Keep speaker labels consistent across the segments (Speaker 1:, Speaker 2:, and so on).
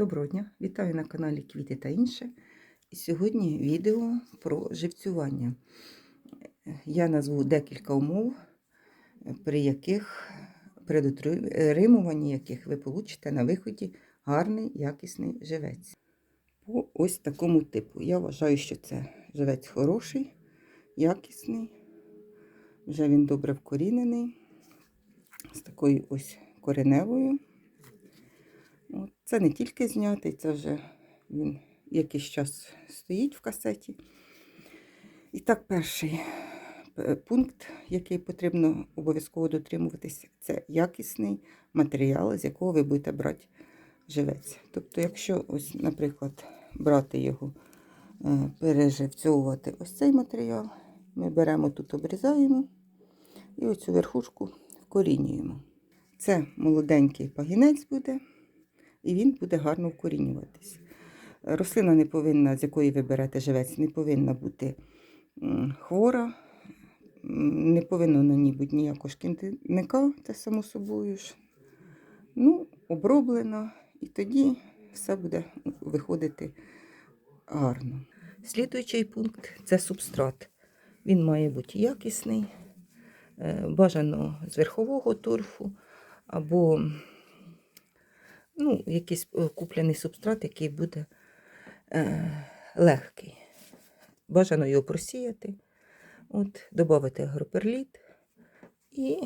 Speaker 1: Доброго дня! Вітаю на каналі Квіти та інше. І сьогодні відео про живцювання. Я назву декілька умов, при яких при дотримуванні яких ви получите на виході гарний якісний живець. По ось такому типу. Я вважаю, що це живець хороший, якісний. Вже він добре вкорінений, з такою ось кореневою. От. Це не тільки знятий, це вже він якийсь час стоїть в касеті. І так, перший е, пункт, який потрібно обов'язково дотримуватися, це якісний матеріал, з якого ви будете брати живець. Тобто, якщо, ось, наприклад, брати його, е, переживцьовувати ось цей матеріал, ми беремо тут, обрізаємо і оцю верхушку вкорінюємо. Це молоденький пагінець буде і він буде гарно вкорінюватись. Рослина не повинна, з якої ви берете живець, не повинна бути хвора, не повинно на ній бути ніякого шкідника, це само собою ж. Ну, оброблена, і тоді все буде виходити гарно. Слідуючий пункт це субстрат. Він має бути якісний, е, бажано з верхового торфу або ну, якийсь е, куплений субстрат, який буде е, легкий. Бажано його просіяти, от, додати агроперліт, і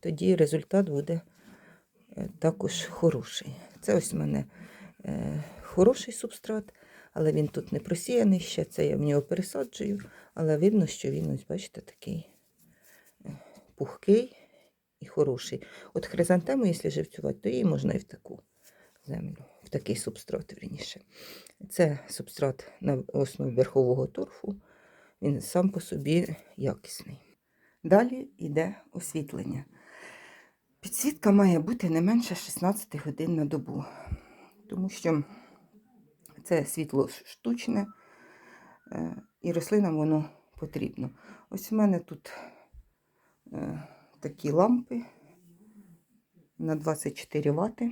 Speaker 1: тоді результат буде е, також хороший. Це ось у мене е, хороший субстрат, але він тут не просіяний ще, це я в нього пересаджую, але видно, що він, ось, бачите, такий е, пухкий і хороший. От хризантему, якщо живцювати, то її можна і в таку землю, в такий субстрат верніше. Це субстрат на основі верхового торфу, він сам по собі якісний. Далі йде освітлення. Підсвітка має бути не менше 16 годин на добу, тому що це світло штучне, е, і рослинам воно потрібно. Ось у мене тут е, такі лампи на 24 Вт.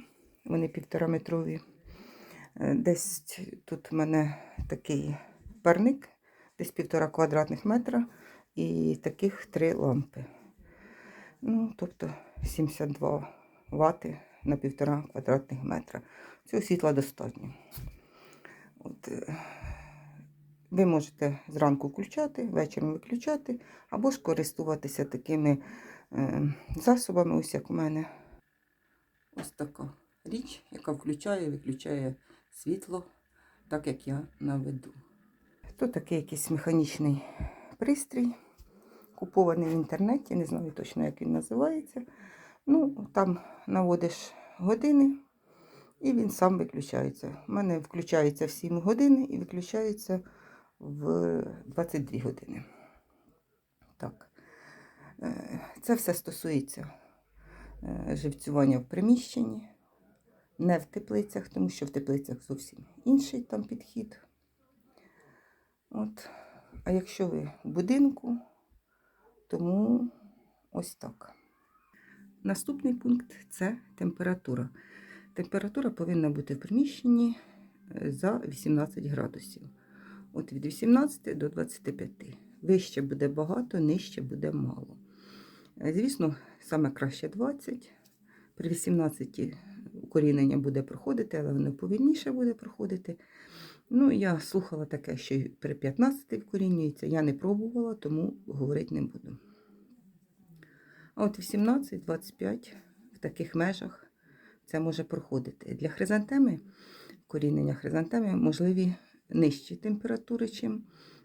Speaker 1: Вони півтора метрові. Е, десь тут в мене такий парник, десь півтора квадратних метра, і таких три лампи. Ну, тобто 72 Вт на півтора квадратних метра. Цього світла достатньо. От, е, Ви можете зранку включати, вечором виключати, або ж користуватися такими е, засобами, ось як у мене. Ось така річ, яка включає і виключає світло, так як я наведу. Тут такий якийсь механічний пристрій, купований в інтернеті, не знаю точно, як він називається. Ну, Там наводиш години і він сам виключається. У мене включається в 7 годин і виключається в 22 години. Так. Е, це все стосується е, живцювання в приміщенні не в теплицях, тому що в теплицях зовсім інший там підхід. От. А якщо ви в будинку, тому ось так. Наступний пункт це температура. Температура повинна бути в приміщенні е, за 18 градусів. От від 18 до 25. Вище буде багато, нижче буде мало. Е, звісно, саме краще 20. При 18 укорінення буде проходити, але воно повільніше буде проходити. Ну, я слухала таке, що при 15 вкорінюється. Я не пробувала, тому говорити не буду. А от 18-25 в таких межах це може проходити. Для хризантеми, корінення хризантеми можливі нижчі температури, ніж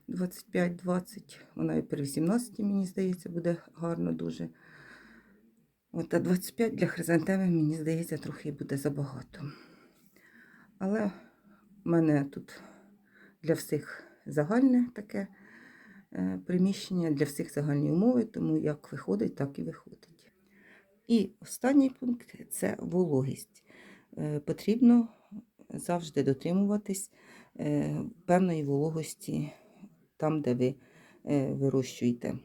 Speaker 1: 25-20. Вона і при 18, мені здається, буде гарно дуже. От, а 25 для хризантеми, мені здається, трохи буде забагато. Але в мене тут для всіх загальне таке е, приміщення, для всіх загальні умови, тому як виходить, так і виходить. І останній пункт це вологість. Е, потрібно завжди дотримуватись е, певної вологості там, де ви вирощуєте,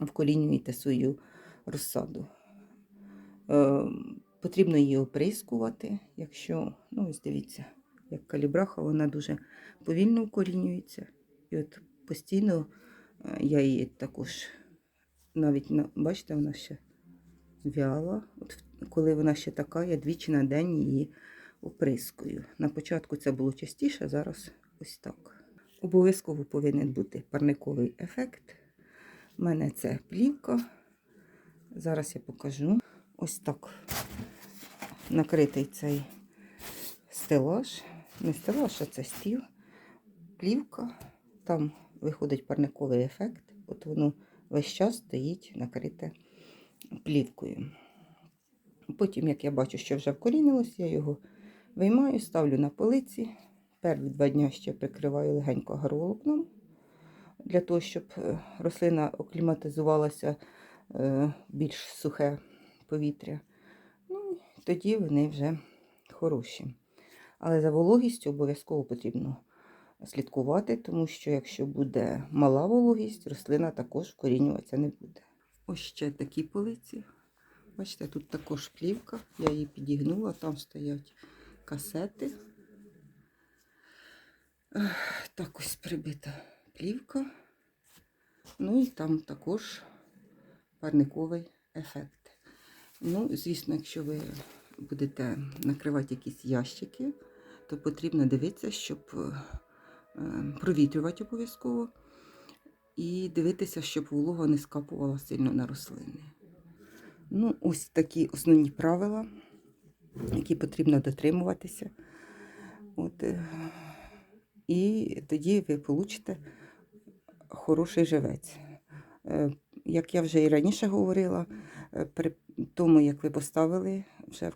Speaker 1: вкорінюєте свою розсаду. Ем, Потрібно її оприскувати, якщо, ну ось дивіться, як калібраха, вона дуже повільно укорінюється. І от постійно е, я її також навіть бачите, вона ще вяла. От коли вона ще така, я двічі на день її оприскую. На початку це було частіше, зараз ось так. Обов'язково повинен бути парниковий ефект. У мене це плівка. Зараз я покажу. Ось так накритий цей стелаж. Не стелаж, а це стіл. Плівка. Там виходить парниковий ефект. От воно весь час стоїть накрите плівкою. Потім, як я бачу, що вже вкорінилось, я його виймаю, ставлю на полиці. Перші два дні ще прикриваю легенько агроволокном, для того, щоб е, рослина окліматизувалася більш сухе повітря. Ну, тоді вони вже хороші. Але за вологістю обов'язково потрібно слідкувати, тому що якщо буде мала вологість, рослина також вкорінюватися не буде. Ось ще такі полиці. Бачите, тут також плівка. Я її підігнула, там стоять касети. Так ось прибита плівка. Ну і там також парниковий ефект. Ну, звісно, якщо ви будете накривати якісь ящики, то потрібно дивитися, щоб е, е, провітрювати обов'язково. І дивитися, щоб волога не скапувала сильно на рослини. Ну, ось такі основні правила, які потрібно дотримуватися. От, е, і тоді ви получите хороший живець. Е, Як я вже і раніше говорила, е, при тому, як ви поставили вже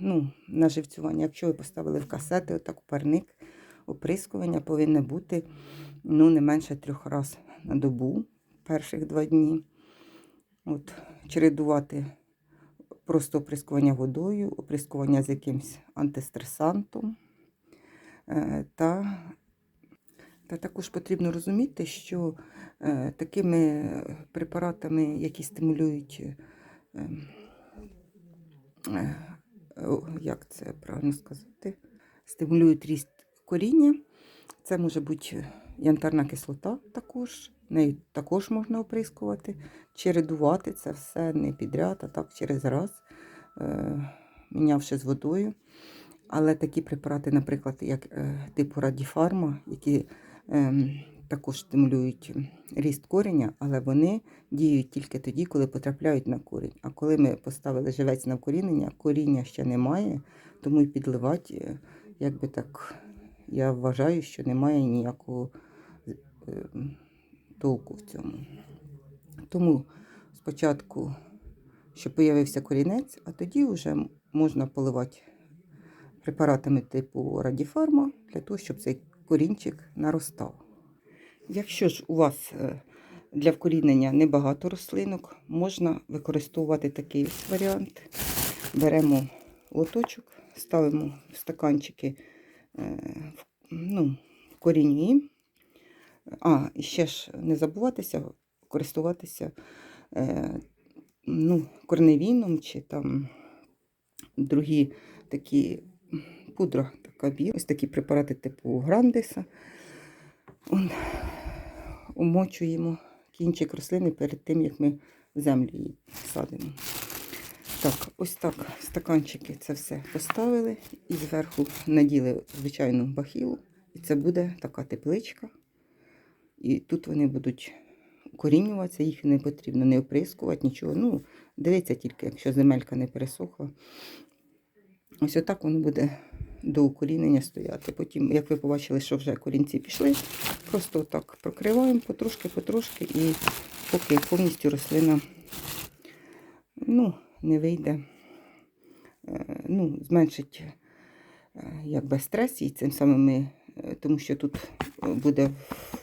Speaker 1: ну, на живцювання, якщо ви поставили в касети, отак парник, оприскування повинне бути ну, не менше трьох разів на добу перших два дні. От, чередувати просто оприскування водою, оприскування з якимось антистресантом. Е, Та, та також потрібно розуміти, що е, такими препаратами, які стимулюють, е, е, як це правильно сказати, стимулюють ріст коріння, це може бути янтарна кислота також, нею також можна оприскувати, чередувати це все не підряд, а так через раз, мінявши з водою. Але такі препарати, наприклад, як типу радіфарма, які ем, також стимулюють ріст кореня, але вони діють тільки тоді, коли потрапляють на корінь. А коли ми поставили живець на вкорінення, коріння ще немає, тому і підливати, е, якби так, я вважаю, що немає ніякого е, толку в цьому. Тому спочатку, щоб появився корінець, а тоді вже можна поливати препаратами типу радіфарма для того, щоб цей корінчик наростав. Якщо ж у вас е, для вкорінення небагато рослинок, можна використовувати такий варіант. Беремо лоточок, ставимо в стаканчики, е, ну, вкорінюємо. А, і ще ж не забуватися користуватися е, ну, корневіном чи там другі такі пудра така біла. Ось такі препарати типу грандиса. Он, умочуємо кінчик рослини перед тим, як ми в землю її садимо. Так, ось так стаканчики це все поставили і зверху наділи звичайну бахілу. І це буде така тепличка. І тут вони будуть корінюватися, їх не потрібно не оприскувати, нічого. Ну, дивіться тільки, якщо земелька не пересохла. Ось отак воно буде до укорінення стояти. Потім, як ви побачили, що вже корінці пішли, просто отак прокриваємо потрошки-потрошки, і поки повністю рослина ну, не вийде, е, ну, зменшить е, якби стрес і цим самим ми, е, тому що тут буде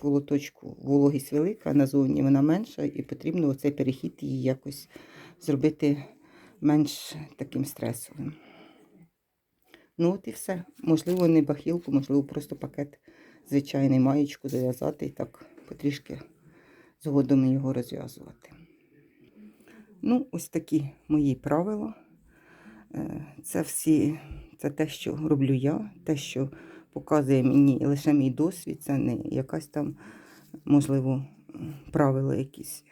Speaker 1: в лоточку вологість велика, а назовні вона менша, і потрібно оцей перехід її якось зробити менш таким стресовим. Ну от і все. Можливо, не бахілку, можливо, просто пакет звичайний маєчку зав'язати і так потрішки згодом його розв'язувати. Ну, ось такі мої правила. Е, Це всі, це те, що роблю я, те, що показує мені лише мій досвід, це не якась там, можливо, правила якісь.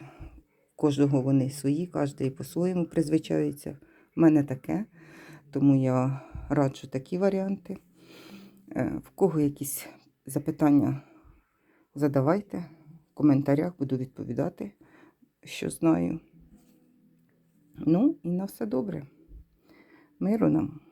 Speaker 1: Кожного вони свої, кожен по-своєму призвичається. У мене таке, тому я раджу такі варіанти. Е, В кого якісь запитання, задавайте в коментарях, буду відповідати, що знаю. Ну і на все добре. Миру нам.